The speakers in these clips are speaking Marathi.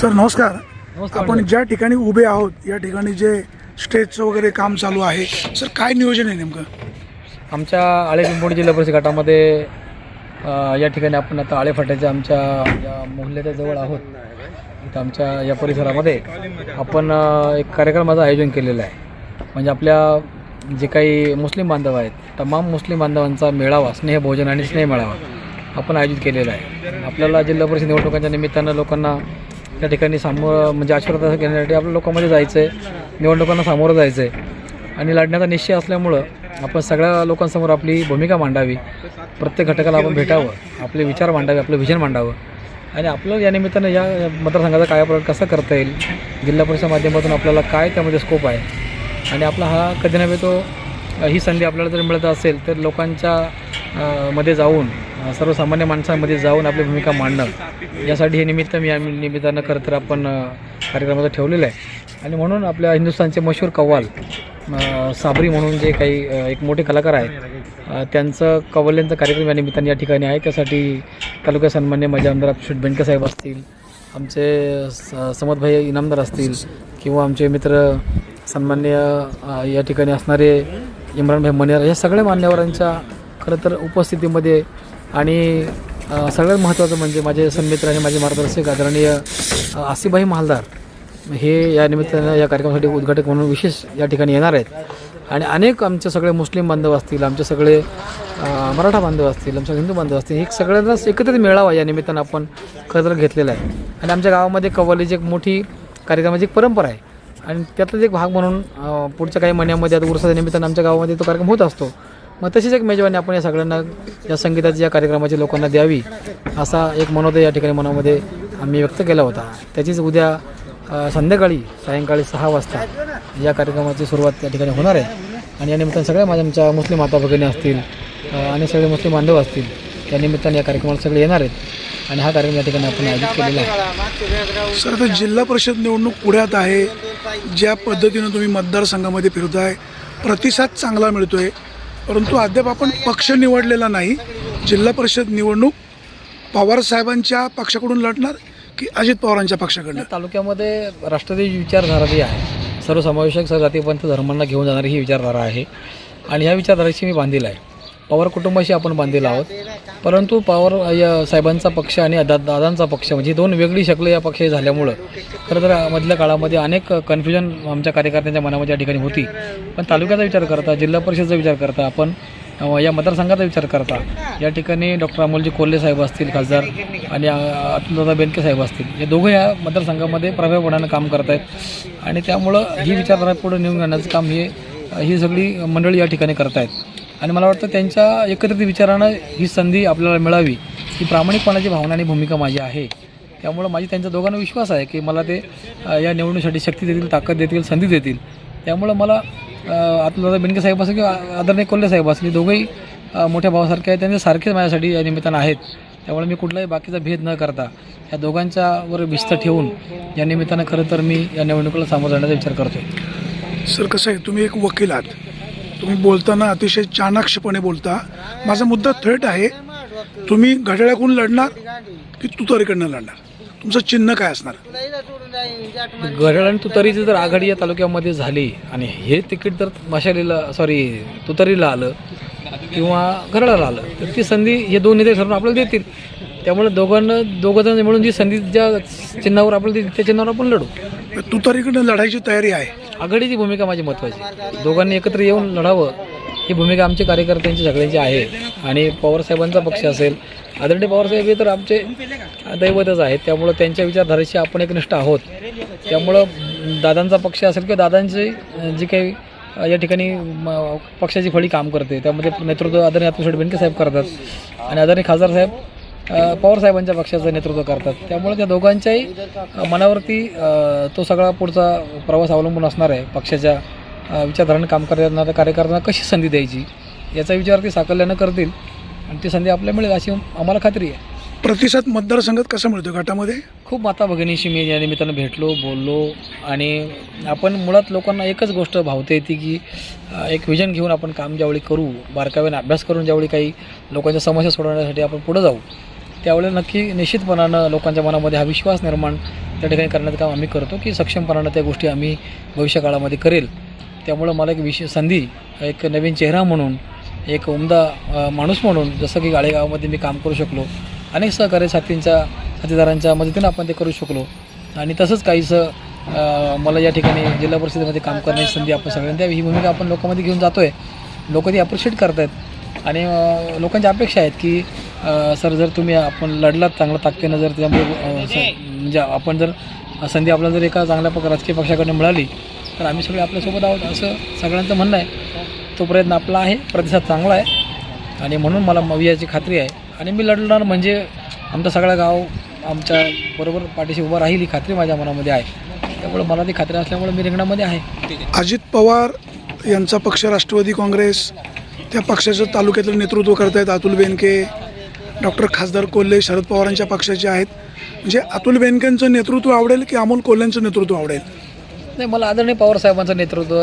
सर नमस्कार. आपण ज्या ठिकाणी उभे आहोत या ठिकाणी जे स्टेजचं वगैरे काम चालू आहे सर काय नियोजन आहे नेमकं? आमच्या आळे पिंपोडी जिल्हा परिषद गटामध्ये अ, या ठिकाणी आपण आता आळे फाट्याच्या आमच्या या मोहल्ल्याच्या जवळ आहोत. इथं आमच्या या परिसरामध्ये आपण अ, एक कार्यक्रमाचं आयोजन केलेलं आहे. म्हणजे आपल्या जे काही मुस्लिम बांधव आहेत तमाम मुस्लिम बांधवांचा मेळावा स्नेह भोजन आणि स्नेह मेळावा आपण आयोजित केलेला आहे. आपल्याला जिल्हा परिषद निवडणुकांच्या निमित्तानं लोकांना त्या ठिकाणी सामोरं म्हणजे आशीर्वाद घेण्यासाठी आपल्या लोकांमध्ये जायचं आहे निवडणुकांना सामोरं जायचं आहे आणि लढण्याचा निश्चय असल्यामुळं आपण सगळ्या लोकांसमोर आपली भूमिका मांडावी. प्रत्येक घटकाला आपण भेटावं. आपले विचार मांडावे आपलं विजन मांडावं. आणि आपलं या निमित्तानं या मतदारसंघाचा कायापालट कसा करता येईल? जिल्हा परिषद माध्यमातून आपल्याला काय त्यामध्ये स्कोप आहे? आणि आपला हा कधी नव्हे तो ही संधी आपल्याला जर मिळत असेल तर लोकांच्या मध्ये जाऊन सर्वसामान्य माणसांमध्ये जाऊन आपली भूमिका मांडणं यासाठी हे निमित्त मी या निमित्तानं खरं तर आपण कार्यक्रमाचं ठेवलेलं आहे. आणि म्हणून आपल्या हिंदुस्थानचे मशहूर कव्वाल साबरी म्हणून जे काही एक मोठे कलाकार आहेत त्यांचं कव्वाल्यांचा कार्यक्रम या निमित्ताने या ठिकाणी आहे. त्यासाठी तालुका सन्मान्य माझे आमदार अक्षुत बेंडके साहेब असतील आमचे स समदभाई इनामदार असतील किंवा आमचे मित्र सन्मान्य या ठिकाणी असणारे इम्रानभाई मनियार या सगळ्या मान्यवरांच्या खरं तर उपस्थितीमध्ये आणि सगळ्यात महत्त्वाचं म्हणजे माझे सन्मित्र आणि माझे मार्गदर्शक आदरणीय आसिबाई मालदार महालदार हे या निमित्तानं या कार्यक्रमासाठी उद्घाटक म्हणून विशेष या ठिकाणी येणार आहेत. आणि अनेक आमचे सगळे मुस्लिम बांधव असतील आमचे सगळे मराठा बांधव असतील आमचे हिंदू बांधव असतील हे सगळ्यांनाच एकत्रित मेळावा या निमित्तानं आपण खरं तर घेतलेला आहे. आणि आमच्या गावामध्ये कव्वालीची एक मोठी कार्यक्रमाची एक परंपरा आहे. आणि त्यातलाच एक भाग म्हणून पुढच्या काही महिन्यामध्ये आता उरसाच्या निमित्तानं आमच्या गावामध्ये तो कार्यक्रम होत असतो. मग तशीच एक मेजवानी आपण या सगळ्यांना या संगीताची या कार्यक्रमाची लोकांना द्यावी असा एक मनोदय या ठिकाणी मनामध्ये आम्ही व्यक्त केला होता. त्याचीच उद्या संध्याकाळी सायंकाळी सहा वाजता या कार्यक्रमाची सुरुवात या ठिकाणी होणार आहे. आणि या निमित्तानं सगळ्या माझ्या आमच्या मुस्लिम माता भगिनी असतील आणि सगळे मुस्लिम बांधव असतील या निमित्ताने या कार्यक्रमाला सगळे येणार आहेत. आणि हा कार्यक्रम या ठिकाणी आपण आयोजित केलेला आहे. सर आता जिल्हा परिषद निवडणूक पुढ्यात आहे. ज्या पद्धतीनं तुम्ही मतदारसंघामध्ये फिरताय प्रतिसाद चांगला मिळतोय. परंतु अद्याप आपण पक्ष निवडलेला नाही. जिल्हा परिषद निवडणूक पवार साहेबांच्या पक्षाकडून लढणार की अजित पवारांच्या पक्षाकडून? तालुक्यामध्ये राष्ट्रवादी विचारधारा जी आहे सर्वसमावेशक सर्व जातीपंथ धर्मांना घेऊन जाणारी ही विचारधारा आहे. आणि ह्या विचारधारेशी मी बांधील आहे. पवार कुटुंबाशी आपण बांधील आहोत. परंतु पवार या साहेबांचा पक्ष आणि दा दादांचा पक्ष म्हणजे दोन वेगळी शकलं या पक्ष झाल्यामुळं खरं तर मधल्या काळामध्ये अनेक कन्फ्युजन आमच्या कार्यकर्त्यांच्या मनामध्ये या ठिकाणी होती. पण तालुक्याचा विचार करता जिल्हा परिषदेचा विचार करता आपण या मतदारसंघाचा विचार करता या ठिकाणी डॉक्टर अमोलजी कोल्हे साहेब असतील खासदार आणि अ, अतुलदादा बेनके साहेब असतील हे दोघं या मतदारसंघामध्ये प्रभावीपणानं काम करत आहेत आणि त्यामुळं ही विचारधारा पुढे नेऊन जाण्याचं काम हे ही सगळी मंडळी या ठिकाणी करत आहेत आणि मला वाटतं त्यांच्या एकत्रित विचारानं ही संधी आपल्याला मिळावी. ही प्रामाणिकपणाची भावना आणि भूमिका माझी आहे. त्यामुळं माझी त्यांच्या दोघांना विश्वास आहे की मला ते या निवडणुकीसाठी शक्ती देतील ताकद देतील संधी देतील. त्यामुळं मला आपल्याला बेनके साहेब असेल किंवा आदरणीय कोल्हे साहेब असतील दोघंही मोठ्या भावासारखे आहेत. त्यांचे सारखेच माझ्यासाठी या निमित्तानं आहेत. त्यामुळे मी कुठलाही बाकीचा भेद न करता या दोघांच्यावर भिस्त ठेवून या निमित्तानं खरं तर मी या निवडणुकीला सामोरं जाण्याचा विचार करतो सर कसं आहे? तुम्ही एक वकील आहात. तुम्ही बोलताना अतिशय चाणाक्षपणे बोलता. माझा मुद्दा थेट आहे तुम्ही घड्याळाकडून लढणार की तुतारीकडनं लढणार? तुमचं चिन्ह काय असणार? घड्याळ आणि तुतारीची जर आघाडी या तालुक्यामध्ये झाली आणि हे तिकीट जर मशालीला सॉरी तुतारीला आलं किंवा घड्याळाला आलं तर ती संधी हे दोन नेते ठरवून आपल्याला देतील. त्यामुळे दोघांना दोघं जण मिळून जी संधी ज्या चिन्हावर आपल्याला देतील त्या चिन्हावर आपण लढू. तुतारीकडनं लढायची तयारी आहे. आघाडीची भूमिका माझी महत्त्वाची दोघांनी एकत्र येऊन लढावं ही भूमिका आमच्या कार्यकर्त्यांची सगळ्यांची आहे. आणि पवारसाहेबांचा पक्ष असेल आदरणीय पवारसाहेब हे तर आमचे दैवतच आहेत. त्यामुळं त्यांच्या विचारधारेशी आपण एकनिष्ठ आहोत. त्यामुळं दादांचा पक्ष असेल किंवा दादांची जी काही या ठिकाणी म, पक्षाची फळी काम करते. त्यामध्ये नेतृत्व आदरणीय अतुल बेनके साहेब करतात. आणि आदरणीय खासदार साहेब अ, पवार साहेबांच्या पक्षाचं नेतृत्व करतात. त्यामुळे त्या दोघांच्याही मनावरती तो सगळा पुढचा प्रवास अवलंबून असणार आहे. पक्षाच्या अ, विचारधाराने काम करणाऱ्या कार्यकर्त्यांना कशी संधी द्यायची याचा विचार ते साकल्यानं करतील आणि ती संधी आपल्याला मिळेल अशी आम्हाला खात्री आहे. प्रतिसाद मतदारसंघात कसा मिळतो गटामध्ये खूप माता भगिनीशी मी या निमित्तानं भेटलो बोललो आणि आपण मुळात लोकांना एकच गोष्ट भावते येते की एक विजन घेऊन आपण काम ज्यावेळी करू बारकाव्याने अभ्यास करून ज्यावेळी काही लोकांच्या समस्या सोडवण्यासाठी आपण पुढं जाऊ त्यावेळेला नक्की निश्चितपणानं लोकांच्या मनामध्ये हा विश्वास निर्माण त्या ठिकाणी करण्याचं काम आम्ही करतो की सक्षमपणानं त्या गोष्टी आम्ही भविष्यकाळामध्ये करेल. त्यामुळं मला एक विशेष संधी एक नवीन चेहरा म्हणून एक उमदा माणूस म्हणून जसं की गाळेगावामध्ये मी काम करू शकलो अनेक सहकारी साथींच्या साथीदारांच्या मदतीनं आपण ते करू शकलो. आणि तसंच काहीसं मला या ठिकाणी जिल्हा परिषदेमध्ये काम करण्याची संधी आपण सगळ्यांनी द्यावी ही भूमिका आपण लोकांमध्ये घेऊन जातो आहे लोक ती अप्रिशिएट करत आहेत आणि लोकांची लोकांच्या अपेक्षा आहेत की सर जर तुम्ही आपण लढलात चांगलं ताकदीनं जर त्यामुळे म्हणजे आपण जर संधी आपल्याला जर एका चांगल्या प राजकीय पक्षाकडून मिळाली तर आम्ही सगळे आपल्यासोबत आहोत असं सगळ्यांचं म्हणणं आहे. तो प्रयत्न आपला आहे प्रतिसाद चांगला आहे. आणि म्हणून मला म- खात्री आहे. आणि मी लढणार म्हणजे आमचा सगळा गाव आमच्या बरोबर पाठीशी उभा राहील ही खात्री माझ्या मनामध्ये आहे. त्यामुळे मला ती खात्री असल्यामुळे मी रिंगणामध्ये आहे. अजित पवार यांचा पक्ष राष्ट्रवादी काँग्रेस त्या पक्षाचं तालुक्यातलं नेतृत्व करतायत अतुल बेनके डॉक्टर खासदार कोल्हे शरद पवारांच्या पक्षाचे आहेत. म्हणजे अतुल बेनकेंचं नेतृत्व आवडेल की अमोल कोल्ह्यांचं नेतृत्व आवडेल? नाही मला आदरणीय पवारसाहेबांचं नेतृत्व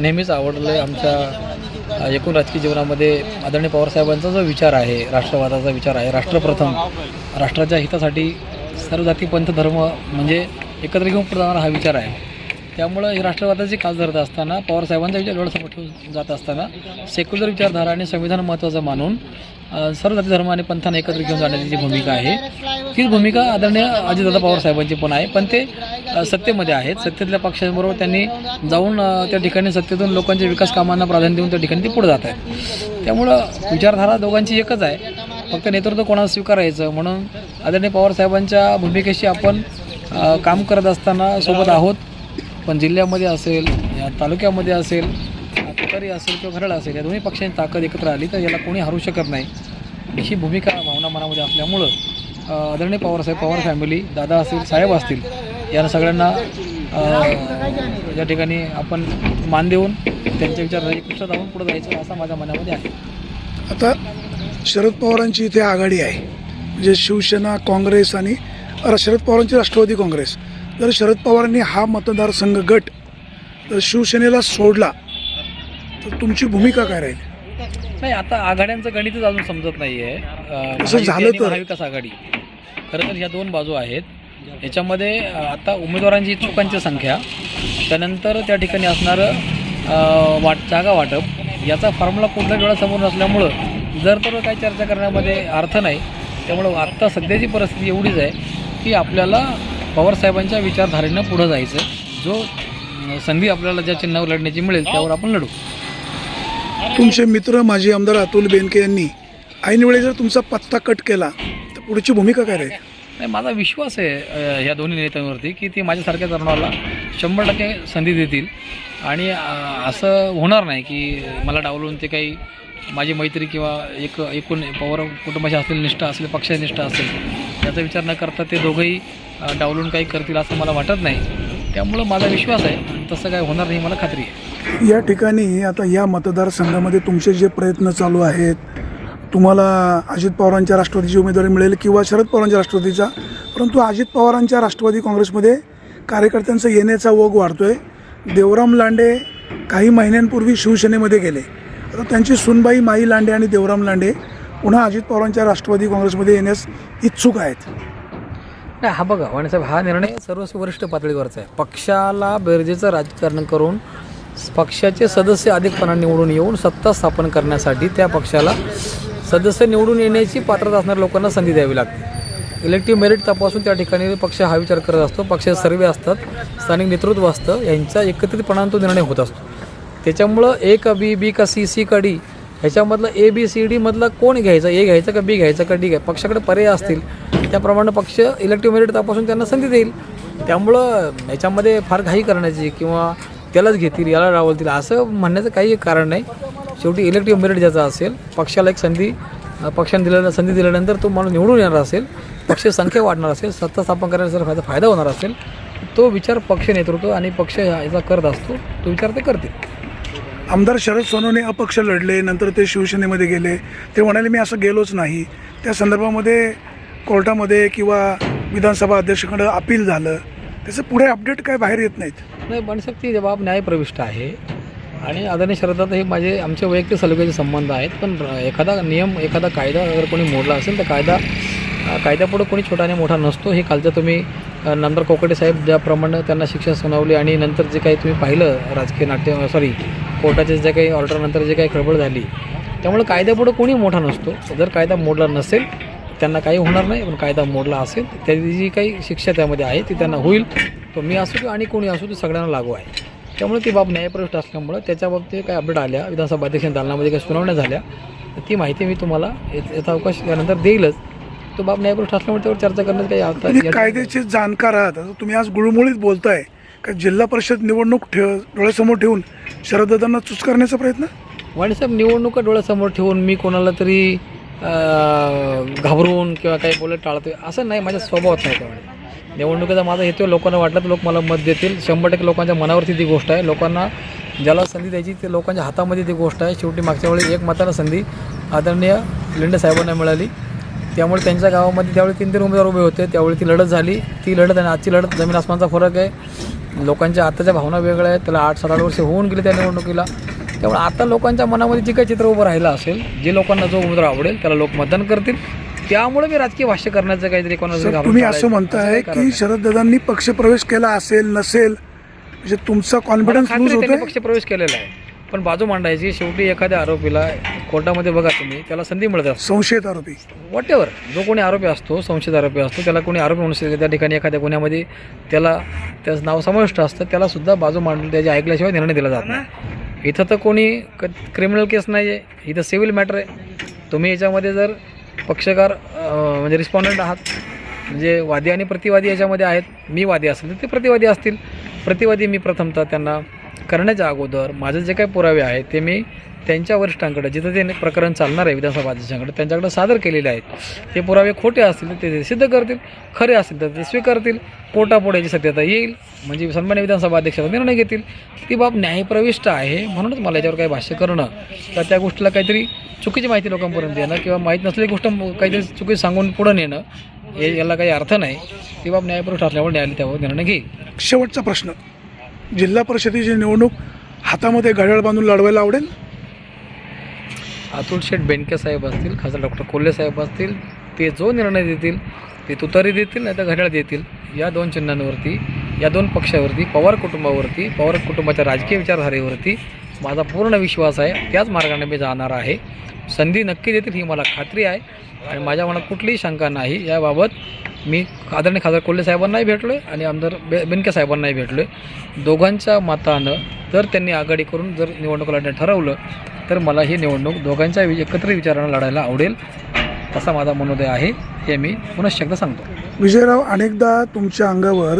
नेहमीच आवडलं. आहे आमच्या एकूण राजकीय जीवनामध्ये आदरणीय पवारसाहेबांचा जो विचार आहे राष्ट्रवादाचा विचार आहे राष्ट्रप्रथम राष्ट्राच्या हितासाठी सर्व जाती पंथ धर्म म्हणजे एकत्र घेऊन पुढे जाणारा हा विचार आहे. त्यामुळं ही राष्ट्रवादाची खास धरत असताना पवारसाहेबांचा विचार डोळ्यासमोर ठेवून जात असताना सेक्युलर विचारधारा आणि संविधान महत्त्वाचं मानून सर्व जाती धर्म आणि पंथांना एकत्र घेऊन जाण्याची जी भूमिका आहे तीच भूमिका आदरणीय अजितदादा पवार साहेबांची पण आहे. पण ते सत्तेमध्ये आहेत. सत्तेतल्या पक्षांबरोबर त्यांनी जाऊन त्या ठिकाणी सत्तेतून लोकांच्या विकास कामांना प्राधान्य देऊन त्या ठिकाणी ते पुढे जात आहेत. त्यामुळं विचारधारा दोघांची एकच आहे. फक्त नेतृत्व कोणाला स्वीकारायचं? म्हणून आदरणीय पवार साहेबांच्या भूमिकेशी आपण काम करत असताना सोबत आहोत. पण जिल्ह्यामध्ये असेल या तालुक्यामध्ये असेल तुकारी असेल किंवा घरड असेल या दोन्ही पक्षांची ताकद एकत्र आली तर याला कोणी हरू शकत नाही. ही भूमिका भावना मनामध्ये असल्यामुळं आदरणीय पवारसाहेब पवार फॅमिली दादा असतील साहेब असतील यांना सगळ्यांना या ठिकाणी आपण मान देऊन त्यांच्या विचार एकत्र जाऊन पुढे जायचं असा माझ्या मनामध्ये आहे. आता शरद पवारांची इथे आघाडी आहे. म्हणजे शिवसेना काँग्रेस आणि शरद पवारांची राष्ट्रवादी काँग्रेस. जर शरद पवारांनी हा मतदारसंघ गट जर शिवसेनेला सोडला तर तुमची भूमिका काय राहील? नाही आता आघाड्यांचं गणितच अजून समजत नाही आहे असं झालं तर? महाविकास आघाडी. खरं तर ह्या दोन बाजू आहेत. याच्यामध्ये आता उमेदवारांची इच्छुकांची संख्या त्यानंतर त्या ठिकाणी असणारं वाट जागा वाटप याचा फॉर्म्युला कुठल्या डोळ्यासमोर नसल्यामुळं जर तर काही चर्चा करण्यामध्ये अर्थ नाही त्यामुळं आत्ता सध्याची परिस्थिती एवढीच आहे की आपल्याला पवारसाहेबांच्या विचारधारेनं पुढं जायचं. जो संधी आपल्याला ज्या चिन्हावर लढण्याची मिळेल त्यावर आपण लढू. तुमचे मित्र माजी आमदार अतुल बेनके यांनी ऐन वेळी जर तुमचा पत्ता कट केला तर पुढची भूमिका काय राहील? नाही माझा विश्वास आहे ह्या दोन्ही नेत्यांवरती की ते माझ्यासारख्या तरुणाला शंभर टक्के संधी देतील. आणि असं होणार नाही की मला डावलून ते काही माझी मैत्री किंवा एक एकूण पवार कुटुंबाशी असलेली निष्ठा असेल पक्षाची निष्ठा असेल याचा विचार न करता ते दोघंही डावलून काही करतील असं मला वाटत नाही. त्यामुळं माझा विश्वास आहे तसं काय होणार नाही मला खात्री आहे. या ठिकाणी आता या मतदारसंघामध्ये तुमचे जे प्रयत्न चालू आहेत तुम्हाला अजित पवारांच्या राष्ट्रवादीची उमेदवारी मिळेल किंवा शरद पवारांच्या राष्ट्रवादीचा परंतु अजित पवारांच्या राष्ट्रवादी काँग्रेसमध्ये कार्यकर्त्यांचा येण्याचा ओघ वाढतोय. देवराम लांडे काही महिन्यांपूर्वी शिवसेनेमध्ये गेले. आता त्यांची सुनबाई माई लांडे आणि देवराम लांडे पुन्हा अजित पवारांच्या राष्ट्रवादी काँग्रेसमध्ये येण्यास इच्छुक आहेत. नाही हा बघा वाणीसाहेब हा निर्णय सर्व वरिष्ठ पातळीवरचा आहे. पक्षाला बेरजेचं राजकारण करून पक्षाचे सदस्य अधिकपणा निवडून येऊन सत्ता स्थापन करण्यासाठी त्या पक्षाला सदस्य निवडून येण्याची पात्रता असणाऱ्या लोकांना संधी द्यावी लागते. इलेक्टिव्ह मेरिट तपासून त्या ठिकाणी पक्ष हा विचार करत असतो पक्षाचे सर्वे असतात स्थानिक नेतृत्व असतं यांचा एकत्रितपणानं तो निर्णय होत असतो. त्याच्यामुळं ए का बी बी का सी सी का डी ह्याच्यामधलं ए बी सी डीमधलं कोण घ्यायचं ए घ्यायचं का बी घ्यायचं का डी घ्यायचं पक्षाकडे पर्याय असतील त्याप्रमाणे पक्ष इलेक्टिव्ह मेरिट तपासून त्यांना संधी देईल. त्यामुळं याच्यामध्ये फार घाई करण्याची किंवा त्यालाच घेतील याला रावलतील असं म्हणण्याचं काही कारण नाही. शेवटी इलेक्टिव्ह मेरिट ज्याचा असेल पक्षाला एक संधी पक्षाने दिलेल्या संधी दिल्यानंतर तो माणूस निवडून येणार असेल पक्ष संख्या वाढणार असेल सत्ता स्थापन करण्याचा जर फायदा फायदा होणार असेल तो विचार पक्ष नेतृत्व आणि पक्ष याचा करत असतो तो विचार ते करतील. आमदार शरद सोनवणे अपक्ष लढले नंतर ते शिवसेनेमध्ये गेले. ते म्हणाले मी असं गेलोच नाही. त्या संदर्भामध्ये कोर्टामध्ये किंवा विधानसभा अध्यक्षाकडं अपील झालं त्याचं पुढे अपडेट काय बाहेर येत नाहीत? नाही बनशक्ती जबाब न्यायप्रविष्ट आहे. आणि आदरणीय शरदात हे माझे आमचे वैयक्तिक सलुग्याचे संबंध आहेत पण एखादा नियम एखादा कायदा अगर कोणी मोडला असेल तर कायदा कायद्यापुढे कोणी छोटा आणि मोठा नसतो. हे कालचं तुम्ही अ, नामदार कोकटे साहेब ज्याप्रमाणे त्यांना शिक्षा सुनावली आणि नंतर जे काही तुम्ही पाहिलं राजकीय नाट्य सॉरी कोर्टाचे जे काही ऑर्डरनंतर जे काही खळबळ झाली त्यामुळे कायद्यापुढे कोणी मोठा नसतो. जर कायदा मोडला नसेल त्यांना काही होणार नाही पण कायदा मोडला असेल त्याची जी काही शिक्षा त्यामध्ये आहे ती त्यांना होईल. तो मी असू किंवा आणि कोणी असू ते सगळ्यांना लागू आहे. त्यामुळे ती बाब न्यायप्रविष्ट असल्यामुळं त्याच्या बाबतीत काही अपडेट आल्या. विधानसभा अध्यक्ष दालनामध्ये काही सुनावण्या झाल्या. तर ती माहिती मी तुम्हाला अवकाश त्यानंतर देईलच. तो बाब न्यायप्रविष्ट असल्यामुळे त्यावर चर्चा करण्यात काही यात- कायद्याचे जाणकार आहात. आता तुम्ही आज गुळमुळीत बोलताय. का जिल्हा परिषद निवडणूक ठेव डोळ्यासमोर ठेवून शरददादांना चूज करण्याचा प्रयत्न? वाणीसाहेब निवडणुका डोळ्यासमोर ठेवून मी कोणाला तरी घाबरून किंवा काही बोलत टाळतोय असं नाही माझ्या स्वभावात नाही त्यामुळे. निवडणुकीचा माझा हेतू लोकांना वाटलं तर लोक मला मत देतील. शंभर टक्के लोकांच्या मनावरती ती गोष्ट आहे. लोकांना ज्याला संधी द्यायची ते लोकांच्या हातामध्ये ती गोष्ट आहे. शेवटी मागच्या वेळी एक मताला संधी आदरणीय लिंडे साहेबांना मिळाली. त्यामुळे त्यांच्या गावामध्ये त्यावेळी तीन तीन उमेदवार उभे होते त्यावेळी ती लढत झाली. ती लढत आणि आजची लढत जमीन आसमानचा फरक आहे. लोकांच्या आताच्या भावना वेगळ्या आहेत. त्याला आठ सात आठ वर्ष होऊन गेले त्या निवडणुकीला. त्यामुळे आता लोकांच्या मनामध्ये जे काही चित्र उभं राहिलं असेल जे लोकांना जो उमेदवार आवडेल त्याला लोक मतदान करतील. त्यामुळे मी राजकीय भाष्य करण्याचं काहीतरी कोणाचं घाबरून तुम्ही. असं म्हणताय की शरददादांनी पक्षप्रवेश केला असेल नसेल म्हणजे तुमचा कॉन्फिडन्स नाही. लूज खात्री त्यांनी होतोय? पक्ष प्रवेश केलेला आहे. पण बाजू मांडायची शेवटी एखाद्या आरोपीला कोर्टामध्ये बघा तुम्ही त्याला संधी मिळत असते. संशयित आरोपी. वॉट एव्हर जो कोणी आरोपी असतो संशयित आरोपी असतो त्याला कोणी आरोपी म्हणू शकते त्या ठिकाणी एखाद्या गुन्ह्यामध्ये त्याला त्याचं नाव समाविष्ट असतं त्याला सुद्धा बाजू मांडली त्याची ऐकल्याशिवाय निर्णय दिला जात नाही. इथं तर कोणी क क्रिमिनल केस नाही आहे इथं सिव्हिल मॅटर आहे. तुम्ही याच्यामध्ये जर पक्षकार म्हणजे रिस्पॉन्डंट आहात म्हणजे वादी आणि प्रतिवादी याच्यामध्ये आहेत मी वादी असेल तर ते प्रतिवादी असतील. प्रतिवादी मी प्रथमतः त्यांना करण्याच्या अगोदर माझे जे काही पुरावे आहेत ते मी त्यांच्या वरिष्ठांकडे जिथं ते प्रकरण चालणार आहे विधानसभा अध्यक्षांकडे त्यांच्याकडे सादर केलेले आहेत. ते पुरावे खोटे असतील तर ते सिद्ध करतील खरे असतील तर ते स्वीकारतील पोटापोट याची सत्यता येईल. म्हणजे सन्मान्य विधानसभा अध्यक्षाचा निर्णय घेतील ती बाब न्यायप्रविष्ट आहे म्हणूनच मला याच्यावर काही भाष्य करणं. तर त्या गोष्टीला काहीतरी चुकीची माहिती लोकांपर्यंत येणं किंवा माहीत नसलेली गोष्ट काहीतरी चुकी सांगून पुढं नेणं हे याला काही अर्थ नाही. ती बाब न्यायप्रविष्ट असल्यामुळे न्यायालय त्यावर निर्णय घेईल. शेवटचा प्रश्न. जिल्हा परिषदेची निवडणूक हातामध्ये घड्याळ बांधून लढवायला आवडेल? अतुल शेठ बेनके साहेब असतील खासदार डॉक्टर कोल्हे साहेब असतील ते जो निर्णय देतील ते तुतारी देतील नाही तर घड्याळ देतील. या दोन चिन्हांवरती या दोन पक्षावरती पवार कुटुंबावरती पवार कुटुंबाच्या राजकीय विचारधारेवरती माझा पूर्ण विश्वास आहे त्याच मार्गाने मी जाणार आहे. संधी नक्की देतील ही मला खात्री आहे. आणि माझ्या मनात कुठलीही शंका नाही. याबाबत मी आदरणीय खासदार कोल्हे साहेबांनाही भेटलो आहे आणि आमदार बे बेनके साहेबांनाही भेटलो आहे दोघांच्या मतानं जर त्यांनी आघाडी करून जर निवडणूक लढणं ठरवलं तर मला ही निवडणूक दोघांच्या वि- एकत्रित विचारानं लढायला आवडेल असा माझा मनोदय आहे हे मी पुनश्च एकदा सांगतो. विजयराव अनेकदा तुमच्या अंगावर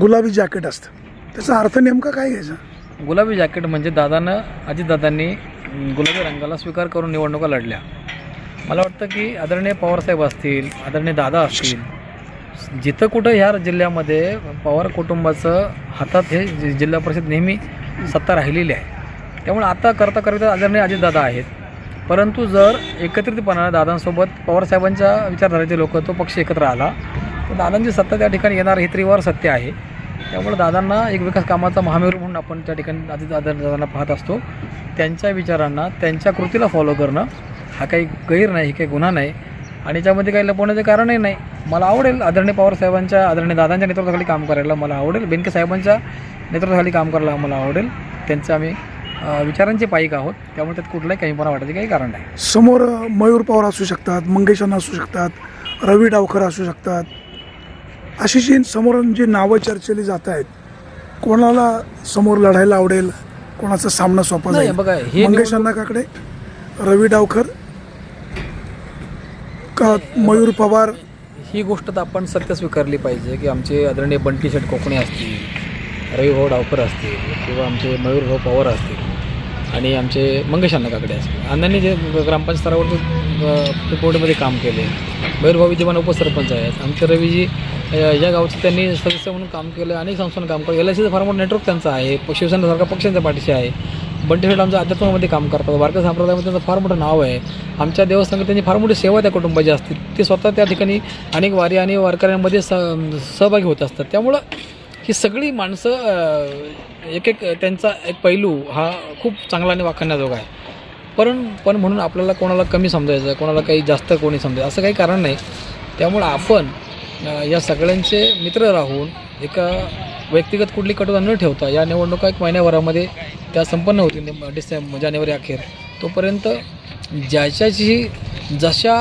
गुलाबी जॅकेट असतं. त्याचा अर्थ नेमका काय घ्यायचा? गुलाबी जॅकेट म्हणजे दादानं अजितदादांनी गुलाबी रंगाला स्वीकार करून निवडणुका लढल्या. मला वाटतं की आदरणीय पवारसाहेब असतील आदरणीय दादा असतील जिथं कुठं ह्या जिल्ह्यामध्ये पवार कुटुंबाचं हातात हे जि- जिल्हा परिषद नेहमी सत्ता राहिलेली आहे. त्यामुळे आता करता करता आदरणीय अजितदादा आहेत. परंतु जर एकत्रितपणानं दादांसोबत पवारसाहेबांच्या विचारधारेचे लोक तो पक्ष एकत्र आला तर दादांची सत्ता त्या ठिकाणी येणार हे त्रिवार सत्य आहे. त्यामुळे दादांना एक विकास कामाचा महामेरू म्हणून आपण त्या ठिकाणी आधी दादा दादांना पाहत असतो. त्यांच्या विचारांना त्यांच्या कृतीला फॉलो करणं हा काही गैर नाही काही गुन्हा नाही. आणि याच्यामध्ये काही लपवण्याचं कारणही नाही. मला आवडेल आदरणीय पवारसाहेबांच्या आदरणीय दादांच्या नेतृत्वाखाली काम करायला मला आवडेल. बेनके साहेबांच्या नेतृत्वाखाली काम करायला मला आवडेल. त्यांचं आम्ही विचारांचे पाईक आहोत. त्यामुळे त्यात कुठलाही कमीपणा वाटायचं काही कारण नाही. समोर मयूर पवार असू शकतात मंगेश अण्णा असू शकतात रवी डावकर असू शकतात. अशी जी समोर जी नावं चर्चेली जात आहेत कोणाला समोर लढायला आवडेल कोणाचा सामना सोपा नाही बघा हे मंगेश अण्णा काकडे रवी डावकर का मयूर पवार? ही गोष्ट तर आपण सत्य स्वीकारली पाहिजे की आमचे आदरणीय बंटी शेठ कोकणे असतील रविभाऊ डावकर असतील किंवा आमचे मयूरभाऊ पवार असतील आणि आमचे मंगेश अण्णा काकडे असतील. अण्णांनी जे ग्रामपंचायत स्तरावरती बोर्डमध्ये काम केले मयूरभाऊ विद्यमान उपसरपंच आहेत आमचे रवीजी या गावचे त्यांनी सदस्य म्हणून काम केलं अनेक संस्थांनी काम केलं एल आय सीचं फार मोठं नेटवर्क त्यांचं आहे प- शिवसेनेसारखा पक्षांच्या पाठीशी आहे. बंटी शेठ आमच्या अध्यात्मामध्ये काम करतात. वारकरी संप्रदायामध्ये त्यांचं फार मोठं नाव आहे. आमच्या देवस्थानात त्यांची फार मोठी सेवा त्या कुटुंबाची असतील ते स्वतः त्या ठिकाणी अनेक वारी आणि वारकऱ्यांमध्ये स सहभागी होत असतात. त्यामुळं ही सगळी माणसं एक एक त्यांचा एक पैलू हा खूप चांगला आणि वाखाणण्याजोगा आहे. पण पण म्हणून आपल्याला कोणाला कमी समजायचं कोणाला काही जास्त कोणी समजायचं असं काही कारण नाही. त्यामुळं आपण या सगळ्यांचे मित्र राहून एका व्यक्तिगत कुठली कटुता न ठेवता या निवडणुका एक महिन्याभरामध्ये त्या संपन्न होतील डिसेंबर जानेवारी अखेर. तोपर्यंत ज्याच्याची जशा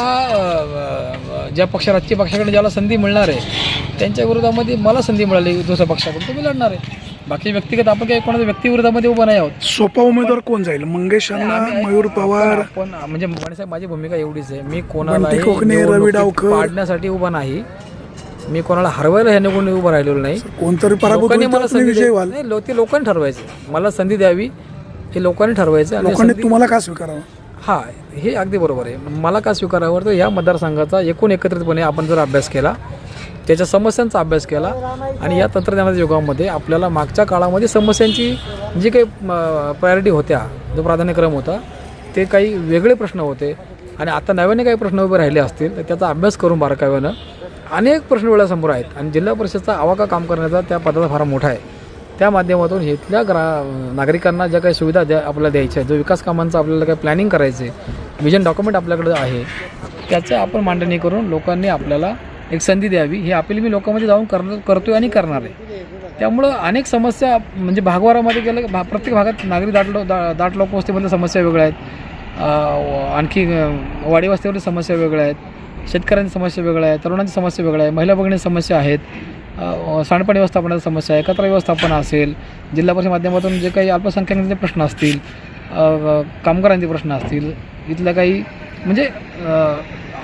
ज्या पक्ष राजकीय पक्षाकडे ज्याला संधी मिळणार आहे त्यांच्या विरोधामध्ये मला संधी मिळाली दुसऱ्या पक्षाकडून तुम्ही लढणार आहे. बाकी व्यक्तिगत आपण काही कोणाच्या व्यक्तिविरोधामध्ये उभं नाही आहोत. सोपा उमेदवार कोण जाईल? मंगेश मयूर पवार? आपण म्हणजे साहेब माझी भूमिका एवढीच आहे. मी डावकर. पाडण्यासाठी उभा नाही. मी कोणाला हरवायला ह्या निवडणूक उभं राहिलेलो नाही. कोणतरी पराभूत लोकांनी मला संधी विजय द्या- व्हाल. नाही लो- ते लोकांनी ठरवायचं. मला संधी द्यावी हे लोकांनी ठरवायचं आणि लोकांनी संधी- तुम्हाला का स्वीकारावं? हा हे अगदी बरोबर आहे. मला का स्वीकारावर तर या मतदारसंघाचा एकूण एकत्रितपणे आपण जर अभ्यास केला त्याच्या समस्यांचा अभ्यास केला आणि या तंत्रज्ञानाच्या युगामध्ये आपल्याला मागच्या काळामध्ये समस्यांची जी काही प्रायोरिटी होत्या जो प्राधान्यक्रम होता ते काही वेगळे प्रश्न होते. आणि आता नव्याने काही प्रश्न उभे राहिले असतील तर त्याचा अभ्यास करून बारकाव्यानं अनेक प्रश्न वेळा समोर आहेत आणि जिल्हा परिषदचा आवाका काम करण्याचा त्या पदाचा फार मोठा आहे. त्या माध्यमातून इथल्या ग्रा नागरिकांना ज्या काही सुविधा द्या आपल्याला द्यायच्या आहेत जो विकास कामांचं आपल्याला काही प्लॅनिंग करायचं आहे विजन डॉक्युमेंट आपल्याकडे आहे त्याचं आपण मांडणी करून लोकांनी आपल्याला एक संधी द्यावी. ही अपील मी लोकांमध्ये जाऊन कर करतोय आणि करणार आहे. त्यामुळं अनेक समस्या म्हणजे भागवारामध्ये गेलं भा प्रत्येक भागात नागरी दाट लो दा दाट लोकवस्तीमधल्या समस्या वेगळ्या आहेत. आणखी वाडीवस्तीवरील समस्या वेगळ्या आहेत. शेतकऱ्यांची समस्या वेगळ्या आहे तरुणांची समस्या वेगळ्या आहे महिला भगिनी समस्या आहेत सांडपाणी व्यवस्थापनाची समस्या आहे कचरा व्यवस्थापन असेल जिल्हा परिषद माध्यमातून जे काही अल्पसंख्याकांचे प्रश्न असतील कामगारांचे प्रश्न असतील इथल्या काही म्हणजे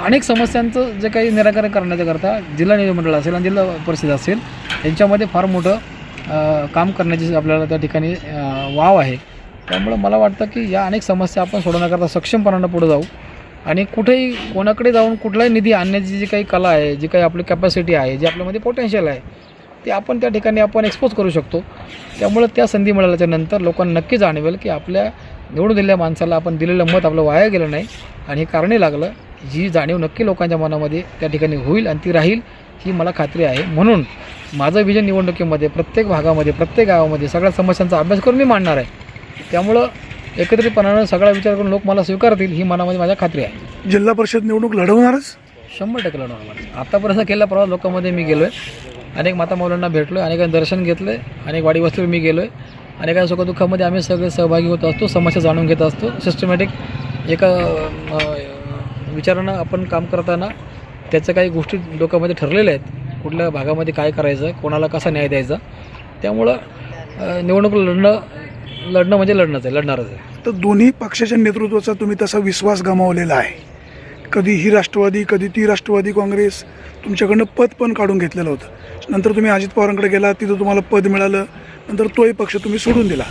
अनेक समस्यांचं जे काही निराकरण करण्याच्याकरता जिल्हा निधी मंडळ असेल आणि जिल्हा परिषद असेल यांच्यामध्ये फार मोठं काम करण्याची आपल्याला त्या ठिकाणी वाव आहे. त्यामुळं मला वाटतं की या अनेक समस्या आपण सोडवण्याकरता सक्षमपणानं पुढे जाऊ. आणि कुठेही कोणाकडे जाऊन कुठलाही निधी आणण्याची जी काही कला आहे जी काही आपली कॅपॅसिटी आहे जी आपल्यामध्ये पोटेन्शियल आहे ते आपण त्या ठिकाणी आपण एक्सपोज करू शकतो. त्यामुळं त्या संधी मिळाल्याच्या नंतर लोकांना नक्की जाणवेल की आपल्या निवडून दिलेल्या माणसाला आपण दिलेलं मत आपलं वाया गेलं नाही आणि हे कारणे लागलं ही जाणीव नक्की लोकांच्या मनामध्ये त्या ठिकाणी होईल आणि ती राहील ही मला खात्री आहे. म्हणून माझं विजन निवडणुकीमध्ये प्रत्येक भागामध्ये प्रत्येक गावामध्ये सगळ्या समस्यांचा अभ्यास करून मी मांडणार आहे. त्यामुळं एकत्रितपणानं सगळा विचार करून लोक मला स्वीकारतील ही मनामध्ये माझ्या खात्री आहे. जिल्हा परिषद निवडणूक लढवणारच? शंभर टक्के लढवणार आतापर्यंत केलेला प्रवास लोकांमध्ये मी गेलो आहे अनेक माता मौलांना भेटलो आहे अनेकांना दर्शन घेतलं आहे अनेक वाडी वस्तीवर मी गेलो आहे अनेकांच्या सुखदुःखामध्ये आम्ही सगळे सहभागी होत असतो समस्या जाणून घेत असतो. सिस्टमॅटिक एका विचारानं आपण काम करताना त्याच्या काही गोष्टी डोक्यामध्ये ठरलेल्या आहेत. कुठल्या भागामध्ये काय करायचं कोणाला कसा न्याय द्यायचा. त्यामुळं निवडणूक लढणं लढणं म्हणजे लढणंच आहे लढणारच आहे. तर दोन्ही पक्षाच्या नेतृत्वाचा तुम्ही तसा विश्वास गमावलेला आहे. कधी ही राष्ट्रवादी कधी ती राष्ट्रवादी काँग्रेस तुमच्याकडनं पद पण काढून घेतलेलं होतं. नंतर तुम्ही अजित पवारांकडे गेला तिथं तुम्हाला पद मिळालं नंतर तोही पक्ष तुम्ही सोडून दिला.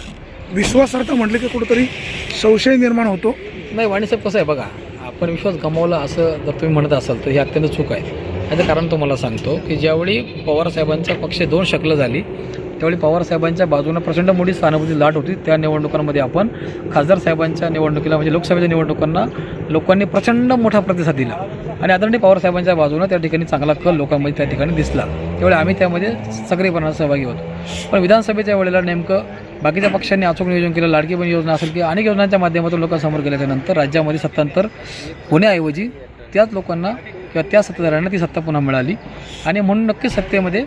विश्वासार्थ म्हटलं की कुठंतरी संशय निर्माण होतो. नाही वाणीसाहेब कसं आहे बघा आपण विश्वास गमावला असं जर तुम्ही म्हणत असाल तर हे अत्यंत चूक आहे. याचं कारण तुम्हाला सांगतो की ज्यावेळी पवारसाहेबांचा पक्ष दोन शकलं झाली त्यावेळी पवारसाहेबांच्या बाजूनं प्रचंड मोठी सहानुभूती लाट होती. त्या निवडणुकांमध्ये आपण खासदार साहेबांच्या निवडणुकीला म्हणजे लोकसभेच्या निवडणुकांना लोकांनी प्रचंड मोठा प्रतिसाद दिला. आणि आदरणीय पवारसाहेबांच्या बाजूनं त्या ठिकाणी चांगला कल लोकांमध्ये त्या ठिकाणी दिसला. त्यावेळी आम्ही त्यामध्ये सक्रियपणाने सहभागी होतो. पण विधानसभेच्या वेळेला नेमकं बाकीच्या पक्षांनी अचूक नियोजन केलं लाडकी बहीण योजना असेल की अनेक योजनांच्या माध्यमातून लोकांसमोर गेल्याच्यानंतर राज्यामध्ये सत्तांतर होण्याऐवजी त्याच लोकांना किंवा त्या सत्ताधाऱ्यांना ती सत्ता पुन्हा मिळाली. आणि म्हणून नक्कीच सत्तेमध्ये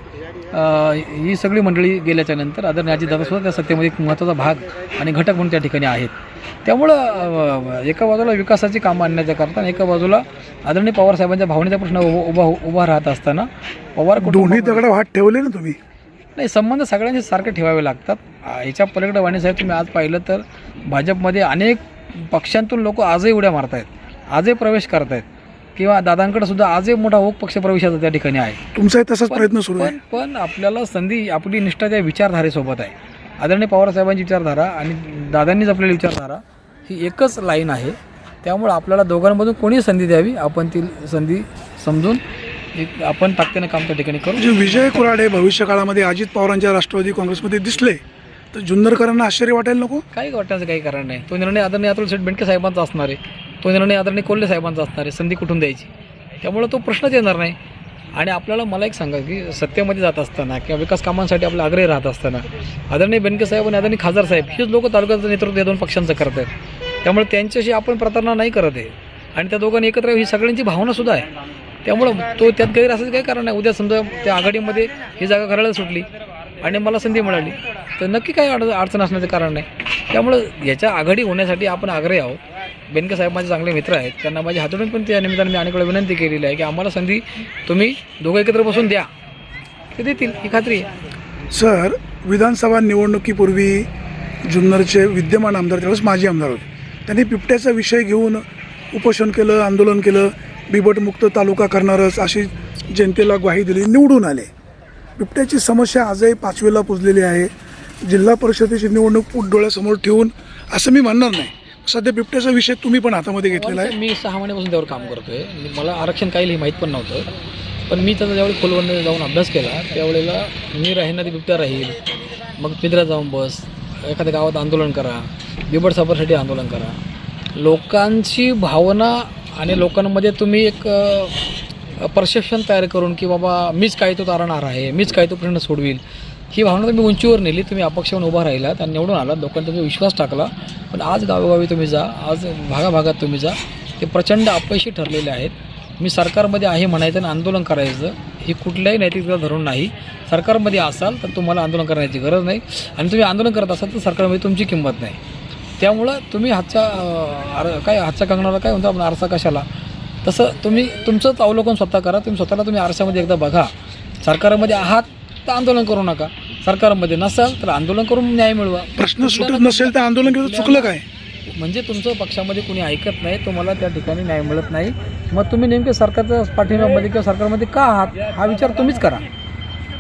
ही सगळी मंडळी गेल्याच्यानंतर आदरणीय अजितदादासुद्धा त्या सत्तेमध्ये एक महत्त्वाचा भाग आणि घटक म्हणून त्या ठिकाणी आहेत. त्यामुळं एका बाजूला विकासाची कामं आणण्याच्या करता आणि एका बाजूला आदरणीय पवारसाहेबांच्या भावनेचा प्रश्न उभा उभा उभा राहत असताना पवार दोन्ही दगड हात ठेवले ना तुम्ही? नाही संबंध सगळ्यांचे सारखे ठेवावे लागतात. याच्या पलीकडे वाणीसाहेब तुम्ही आज पाहिलं तर भाजपमध्ये अनेक पक्षांतून लोक आजही उड्या मारत आहेत आजही प्रवेश करत आहेत किंवा दादांकडे सुद्धा आजही मोठा ओघ पक्ष प्रवेशाचा त्या ठिकाणी आहे. तुमचाही तसाच प्रयत्न सुरू आहे? पण पण आपल्याला संधी आपली निष्ठा त्या विचारधारेसोबत आहे. आदरणीय पवारसाहेबांची विचारधारा आणि दादांनी जपलेली विचारधारा ही एकच लाईन आहे. त्यामुळे आपल्याला दोघांमधून कोणी संधी द्यावी आपण ती संधी समजून एक आपण ताकदीनं काम त्या ठिकाणी करू. जे विजय कुराडे भविष्य काळामध्ये अजित पवारांच्या राष्ट्रवादी काँग्रेसमध्ये दिसले तर जुन्नरकरांना आश्चर्य वाटायला नको? काही वाटण्याचं काही कारण नाही. तो निर्णय आदरणीय अतुल शेठ बेंडके साहेबांचा असणार आहे. तो निर्णय आदरणीय कोल्हे साहेबांचा असणार आहे. संधी कुठून द्यायची? त्यामुळं तो प्रश्नच येणार नाही. आणि आपल्याला मला एक सांगा की सत्तेमध्ये जात असताना किंवा विकास कामांसाठी आपले आग्रही राहत असताना आदरणीय बेनके साहेब आणि आदरणीय खासदार साहेब हेच लोक तालुक्याचं नेतृत्व या दोन पक्षांचं करत आहेत. त्यामुळे त्यांच्याशी आपण प्रतारणा नाही करत आहे. आणि त्या दोघांनी एकत्र ही सगळ्यांची भावनासुद्धा आहे. त्यामुळं तो त्यात गैर असायचं काही कारण नाही. उद्या समजा त्या आघाडीमध्ये ही जागा करायला सुटली आणि मला संधी मिळाली तर नक्की काही अड अडचण असण्याचं कारण नाही. त्यामुळं याच्या आघाडी होण्यासाठी आपण आग्रही आहोत. बेनके साहेब माझे चांगले मित्र आहेत. त्यांना माझ्या हातून पण त्या निमित्ताने मी अनेक वेळा विनंती केलेली आहे की आम्हाला संधी तुम्ही दोघं एकत्र बसून द्या. ते देतील ही खात्री आहे. सर विधानसभा निवडणुकीपूर्वी जुन्नरचे विद्यमान आमदार त्यावेळेस माजी आमदार होते. त्यांनी बिबट्याचा विषय घेऊन उपोषण केलं आंदोलन केलं बिबटमुक्त तालुका करणारच अशी जनतेला ग्वाही दिली निवडून आले. बिबट्याची समस्या आजही पाचवीला पुजलेली आहे. जिल्हा परिषदेची निवडणूक पोट डोळ्यासमोर ठेवून असं मी म्हणणार नाही. सध्या बिबट्याचा विषय तुम्ही पण हातामध्ये घेतलेला आहे. मी सहा महिन्यापासून त्यावर काम करतोय. मी- मला आरक्षण काही हे माहीत पण नव्हतं. पण मी त्याचा ज्यावेळी खोलवरनं जाऊन अभ्यास केला त्यावेळेला मी राहीन ना ते बिबट्या राहील. मग पिंजऱ्यात जाऊन बस एखाद्या गावात आंदोलन करा बिबट सापरसाठी आंदोलन करा. लोकांची भावना आणि लोकांमध्ये तुम्ही एक परसेप्शन तयार करून की बाबा मीच काय तो तारणार आहे मीच काय तो प्रश्न सोडवील. ही भावना तुम्ही उंचीवर नेली तुम्ही अपक्षावर उभा राहिलात आणि निवडून आलात. लोकांनी तुम्ही विश्वास टाकला. पण आज गावोगावी तुम्ही जा आज भागाभागात तुम्ही जा. ते प्रचंड अपयशी ठरलेले आहेत. मी सरकारमध्ये आहे म्हणायचं आणि आंदोलन करायचं ही कुठल्याही नैतिकता धरून नाही. सरकारमध्ये असाल तर तुम्हाला आंदोलन करण्याची गरज नाही. आणि तुम्ही आंदोलन करत असाल तर सरकारमध्ये तुमची किंमत नाही. त्यामुळं तुम्ही हातच्या आर काय हातच्या कंगणाला काय म्हणतो आपण आरसा कशाला? तसं तुम्ही तुमचंच अवलोकन स्वतः करा. तुम्ही स्वतःला तुम्ही आरशामध्ये एकदा बघा. सरकारमध्ये आहात तर आंदोलन करू नका. सरकारमध्ये नसाल तर आंदोलन करून न्याय मिळवा. प्रश्न सुटत नसेल तर आंदोलन केलं तर चुकलं काय? म्हणजे तुमचं पक्षामध्ये कोणी ऐकत नाही तुम्हाला त्या ठिकाणी न्याय मिळत नाही. मग तुम्ही नेमके सरकारच्या पाठिंब्यामध्ये किंवा सरकारमध्ये का आहात? हा विचार तुम्हीच करा.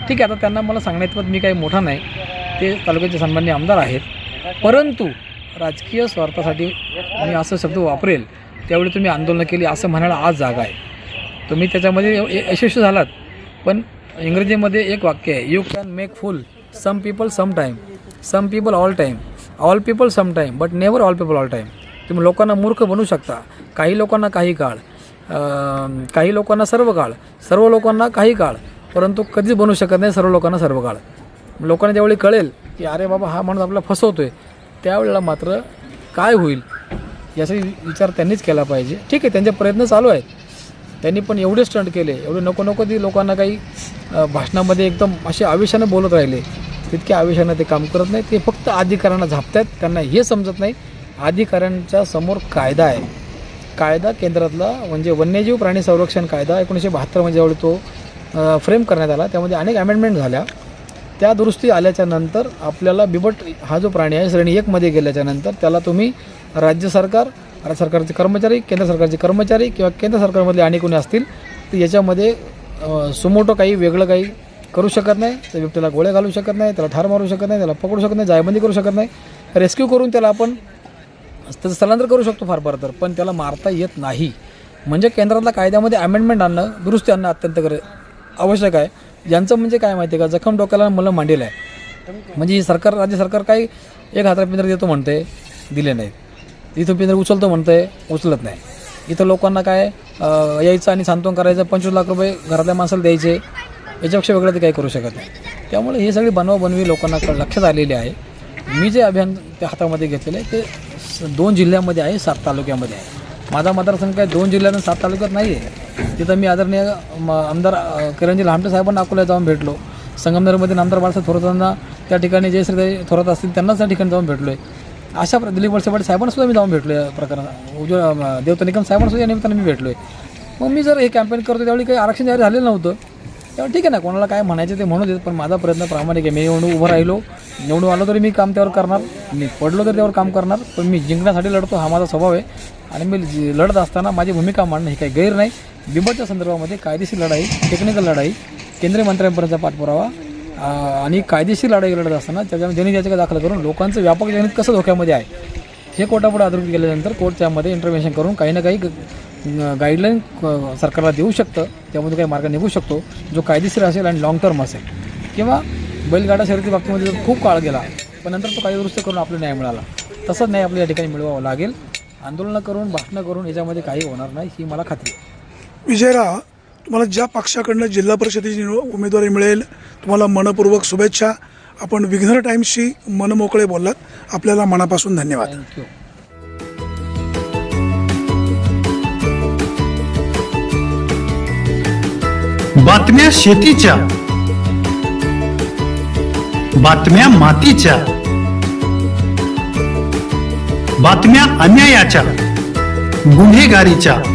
ठीक आहे आता त्यांना मला सांगण्यात मी काही मोठा नाही. ते तालुक्याचे सन्मान्य आमदार आहेत. परंतु राजकीय स्वार्थासाठी मी असं शब्द वापरेल त्यावेळी तुम्ही आंदोलनं केली असं म्हणायला आज जागा आहे. तुम्ही त्याच्यामध्ये यशस्वी झालात. पण इंग्रजीमध्ये एक वाक्य आहे you can make fool some people some time some people all time all people some time but never all people all time तुम्ही लोकांना मूर्ख बनू शकता. काही लोकांना काही काळ. काही लोकांना सर्व काळ. सर्व लोकांना काही काळ. परंतु कधीच बनू शकत नाही सर्व लोकांना सर्व काळ. लोकांना ज्यावेळी कळेल की अरे बाबा हा माणूस आपला फसवतो आहे त्यावेळेला मात्र काय होईल? याचा विचार त्यांनीच केला पाहिजे. ठीक आहे त्यांचे प्रयत्न चालू आहेत. त्यांनी पण एवढे स्टंट केले एवढे नको नको ती लोकांना काही भाषणामध्ये एकदम असे आवेशानं बोलत राहिले. तितक्या आवेशानं ते काम करत नाही ते फक्त अधिकाऱ्यांना झापतात त्यांना हे समजत नाही. अधिकाऱ्यांच्या समोर कायदा आहे. कायदा केंद्रातला म्हणजे वन्यजीव प्राणी संरक्षण कायदा एकोणीसशे बहात्तरमध्ये ज्यावेळी तो फ्रेम करण्यात आला त्यामध्ये अनेक अमेंडमेंट झाल्या. त्या दुरुस्ती आल्याच्यानंतर आपल्याला बिबट हा जो प्राणी आहे श्रेणी एकमध्ये गेल्याच्यानंतर त्याला तुम्ही राज्य सरकार राज्य सरकारचे कर्मचारी केंद्र सरकारचे कर्मचारी किंवा केंद्र सरकारमधले आणि कोणी असतील तर याच्यामध्ये सुमोटो काही वेगळं काही करू शकत नाही. त्या बिबट्याला गोळ्या घालू शकत नाही त्याला ठार मारू शकत नाही त्याला पकडू शकत नाही जायबंदी करू शकत नाही. रेस्क्यू करून त्याला आपण त्याचं स्थलांतर करू शकतो फार फार तर पण त्याला मारता येत नाही. म्हणजे केंद्रातल्या कायद्यामध्ये अमेंडमेंट आणणं दुरुस्ती आणणं अत्यंत गर आवश्यक आहे. यांचं म्हणजे काय माहिती आहे का? जखम डोक्याला मला मांडेल आहे. म्हणजे ही सरकार राज्य सरकार काही एक हजार पिंजरे देतो म्हणते दिले नाहीत इथं पिंजरे उचलतो म्हणतंय उचलत नाही. इथं लोकांना काय यायचं आणि सांत्वन करायचं पंचवीस लाख रुपये घरातल्या माणसाला द्यायचे याच्यापेक्षा वेगळं ते काही करू शकत नाही. त्यामुळे हे सगळी बनवाबनवी लोकांना क- लक्षात आलेली आहे. मी जे अभियान त्या हातामध्ये घेतलेलं आहे ते स- दोन जिल्ह्यामध्ये आहे सात तालुक्यामध्ये आहे. माझा मतदारसंघ काय दोन जिल्ह्यात सात तालुक्यात नाही आहे. तिथं मी आदरणीय म- आमदार किरणजी लांबटे साहेबांना अकोला जाऊन भेटलो. संगमनेरमध्ये आमदार बाळासाहेब थोरातांना त्या ठिकाणी जे श्री थोरात असतील त्यांनाच त्या ठिकाणी जाऊन भेटलो आहे अशा प्र दिलीप वळसे पाटील मी जाऊन भेटलो या प्रकरणात. उज्ज्वल देवता निकम साहेबांसुद्धा या निमित्तानं मी भेटलो आहे मग मी जर हे कॅम्पेन करतो त्यावेळी काही आरक्षण जाहीर झालेलं नव्हतं. त्यामुळे ठीक आहे ना कोणाला काय म्हणायचं ते म्हणू देत पण माझा प्रयत्न प्रामाणिक आहे. मी निवडून उभं राहिलो. निवडून आलो तरी मी काम त्यावर करणार. मी पडलो तरी त्यावर काम करणार. पण मी जिंकण्यासाठी लढतो हा माझा स्वभाव आहे. आणि मी लढत असताना माझी भूमिका मांडणं ही काही गैर नाही. बिबटच्या संदर्भामध्ये कायदेशीर लढाई टेक्निकल लढाई केंद्रीय मंत्र्यांपर्यंतचा पाठपुरावा आणि कायदेशीर लढाई लढत असताना त्याच्यामध्ये जनहित याचिका दाखल करून लोकांचं व्यापक जनहित कसं धोक्यामध्ये आहे हे कोर्टापुढे अधोरेखित केल्यानंतर कोर्ट त्यामध्ये इंटरव्हेन्शन करून काही ना काही गाईडलाईन सरकारला देऊ शकतं. त्यामध्ये काही मार्ग निघू शकतो. जो कायदेशीर असेल आणि लाँग टर्म असेल. किंवा बैलगाडा शर्यती बाबतीमध्ये खूप काळ गेला पण नंतर तो काही दुरुस्त करून आपला न्याय मिळाला तसंच न्याय आपल्या या ठिकाणी मिळवावं लागेल. आंदोलनं करून भाषणं करून याच्यामध्ये काही होणार नाही ही मला खात्री आहे. विजयराव तुम्हाला ज्या पक्षाकडनं जिल्हा परिषदेची उमेदवारी मिळेल तुम्हाला मनपूर्वक शुभेच्छा. आपण विघ्नर टाईम्सशी मनमोकळे बोललात. आपल्याला मनापासून धन्यवाद. बातम्या शेतीच्या. बातम्या मातीच्या. बातम्या अन्यायाच्या. गुन्हेगारीच्या.